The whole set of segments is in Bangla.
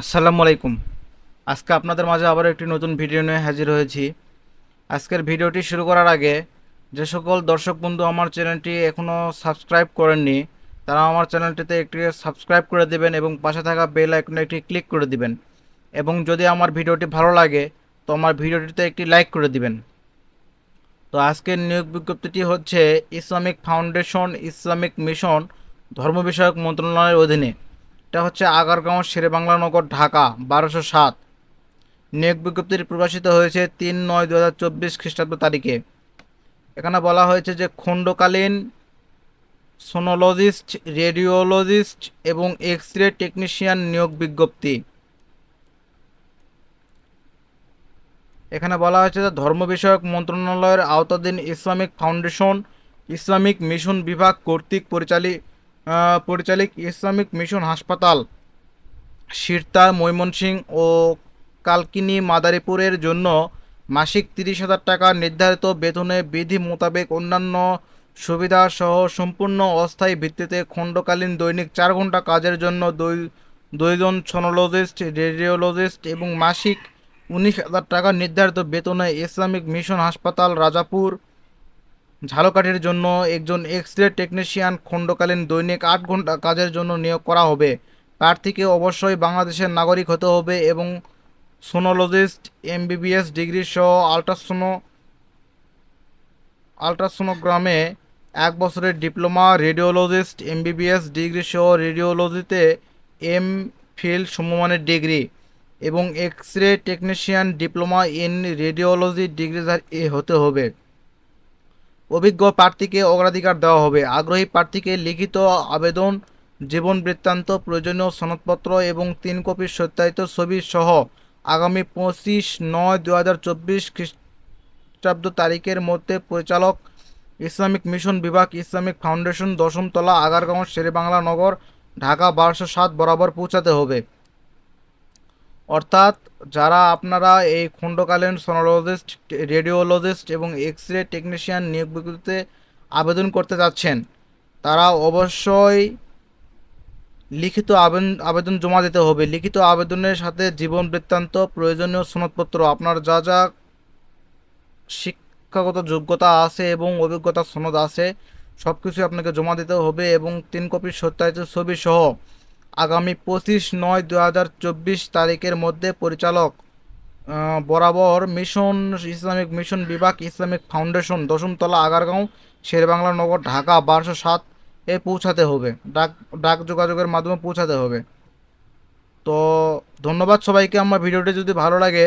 আসসালামু আলাইকুম। আজকে আপনাদের মাঝে আবার একটি নতুন ভিডিও নিয়ে হাজির হয়েছি। আজকের ভিডিওটি শুরু করার আগে যে সকল দর্শক বন্ধু আমার চ্যানেলটি এখনও সাবস্ক্রাইব করেননি, তারা আমার চ্যানেলটিতে একটি সাবস্ক্রাইব করে দেবেন এবং পাশে থাকা বেল আইকনে একটি ক্লিক করে দিবেন। এবং যদি আমার ভিডিওটি ভালো লাগে, তো আমার ভিডিওটিতে একটি লাইক করে দিবেন। তো আজকের নিয়োগ বিজ্ঞপ্তিটি হচ্ছে ইসলামিক ফাউন্ডেশন, ইসলামিক মিশন, ধর্ম বিষয়ক মন্ত্রণালয়ের অধীনে। এটা হচ্ছে আগারগাঁও শেরেবাংলা নগর ঢাকা, বারোশো সাত। নিয়োগ বিজ্ঞপ্তিটি প্রকাশিত হয়েছে তিন নয় দু হাজার চব্বিশ খ্রিস্টাব্দ তারিখে। এখানে বলা হয়েছে যে খণ্ডকালীন সোনোলজিস্ট, রেডিওলজিস্ট এবং এক্স রে টেকনিশিয়ান নিয়োগ বিজ্ঞপ্তি। এখানে বলা হয়েছে যে ধর্ম বিষয়ক মন্ত্রণালয়ের আওতাধীন ইসলামিক ফাউন্ডেশন, ইসলামিক মিশন বিভাগ কর্তৃক পরিচালিত পরিচালিত ইসলামিক মিশন হাসপাতাল সিরতা ময়মনসিংহ ও কালকিনি, মাদারীপুরের জন্য মাসিক তিরিশ হাজার টাকা নির্ধারিত বেতনে বিধি মোতাবেক অন্যান্য সুবিধা সহ সম্পূর্ণ অস্থায়ী ভিত্তিতে খণ্ডকালীন দৈনিক চার ঘণ্টা কাজের জন্য দুই দুইজন সোনোলজিস্ট রেডিওলজিস্ট এবং মাসিক উনিশ হাজার টাকা নির্ধারিত বেতনে ইসলামিক মিশন হাসপাতাল, রাজাপুর ঝালকাঠির জন্য একজন এক্স রে টেকনিশিয়ান খণ্ডকালীন দৈনিক আট ঘণ্টা কাজের জন্য নিয়োগ করা হবে। প্রার্থীকে অবশ্যই বাংলাদেশের নাগরিক হতে হবে এবং সোনোলজিস্ট, এমবিবিএস ডিগ্রি সহ আল্ট্রাসোনো, আল্ট্রাসোনোগ্রামে এক বছরের ডিপ্লোমা, রেডিওলজিস্ট, এমবিবিএস ডিগ্রি সহ রেডিওলজিতে এম ফিল সমমানের ডিগ্রি এবং X ray technician diploma in radiology ডিগ্রিধারী হতে হবে। অভিজ্ঞ প্রার্থীকে অগ্রাধিকার দেওয়া হবে। আগ্রহী প্রার্থীকে লিখিত আবেদন, জীবন বৃত্তান্ত, প্রয়োজনীয় সনদপত্র এবং তিন কপি সত্যায়িত ছবি সহ আগামী পঁচিশ নয় দু হাজার চব্বিশ খ্রিস্টাব্দ তারিখের মধ্যে পরিচালক ইসলামিক মিশন বিভাগ ইসলামিক ফাউন্ডেশন দশমতলা, আগারগাঁও, শেরেবাংলা নগর, ঢাকা, বারোশো সাত বরাবর পৌঁছাতে হবে। অর্থাৎ যারা আপনারা এই খণ্ডকালীন সোনোলজিস্ট, রেডিওলজিস্ট এবং এক্স রে টেকনিশিয়ান নিয়োগ বিজ্ঞপ্তিতে আবেদন করতে যাচ্ছেন, তারা অবশ্যই লিখিত আবেদন আবেদন জমা দিতে হবে। লিখিত আবেদনের সাথে জীবন বৃত্তান্ত, প্রয়োজনীয় সনদপত্র, আপনার যা যা শিক্ষাগত যোগ্যতা আছে এবং অভিজ্ঞতা সনদ আছে সব কিছু আপনাকে জমা দিতে হবে এবং তিন কপি সত্যায়িত ছবি সহ আগামী পঁচিশ নয় দু হাজার চব্বিশ তারিখের মধ্যে পরিচালক বরাবর মিশন ইসলামিক মিশন বিভাগ ইসলামিক ফাউন্ডেশন দশমতলা আগারগাঁও, শেরবাংলা নগর, ঢাকা, বারোশো সাত এ পৌঁছাতে হবে। ডাক ডাক যোগাযোগের মাধ্যমে পৌঁছাতে হবে। তো ধন্যবাদ সবাইকে। আমার ভিডিওটি যদি ভালো লাগে,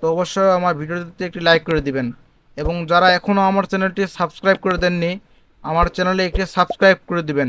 তো অবশ্যই আমার ভিডিওটিতে একটি লাইক করে দিবেন। এবং যারা এখনও আমার চ্যানেলটি সাবস্ক্রাইব করে দেননি, আমার চ্যানেলে একটি সাবস্ক্রাইব করে দিবেন।